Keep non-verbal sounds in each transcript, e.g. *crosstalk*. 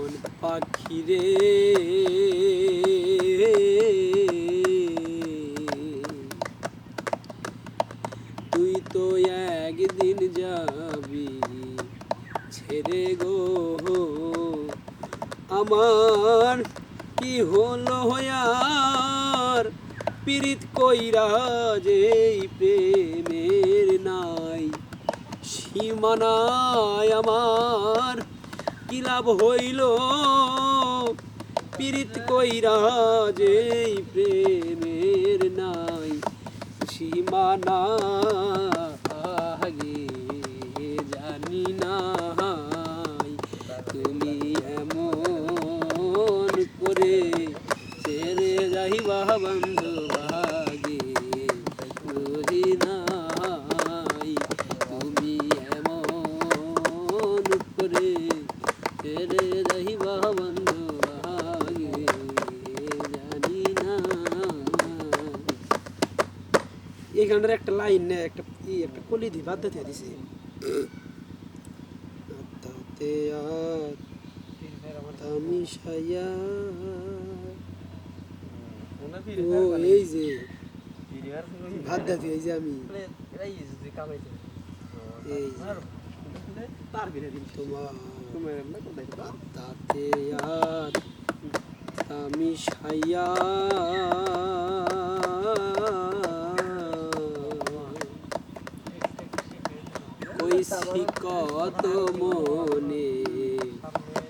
মন পাখি রে। তুই তো একদিন যাবি ছেড়ে গো। আমার কি হলো আর পীড়িত কইরা যে প্রেমের নাই, সীমানায় আমার কি লাভ হইল? পীড়িত কইরা যে প্রেমের নাই সীমানা আগে জানি না তুমি এমন করে ছেড়ে যাইবা বন্ধু ভাগে নাই। তুমি এমন করে ছেড়ে যাইবা বন্ধু ভাগে জানি না এই গানটার একটা লাইন নেই একটা ই একটা কলি দি বাদ দিতে দিছে। আত্মাতে আর তামিশায়া ও এই যে ভাত দাতি এই যে আমি। এই তোমার আত্মাতে আর তামিশায়া কইছি কত মনে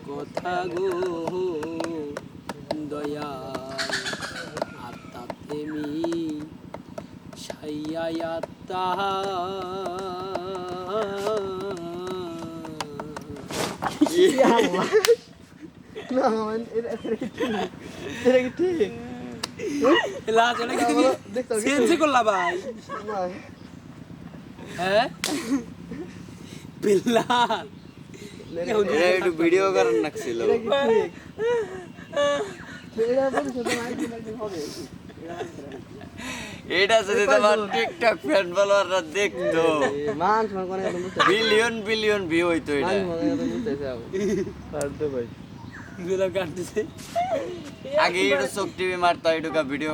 কথা গো দয়াল আত্মা তেমি ছাইয়া আত্মা *laughs* না মানে এটা ঠিক। এটা কি ঠিক? লাজ হবে, সেন্সে করলা ভাই হ্যাঁ বিল্লাল এটা একটু ভিডিও করার নাকছিল এটা বলিস তো একদিন হবে এটা যদি তোমার টিকটক ফ্যান ফলোয়াররা দেখতো। বিলিয়ন বিলিয়ন ভিউ হইতো এটা। আগে এটা চোখ টিভি মারতো এটুকা ভিডিও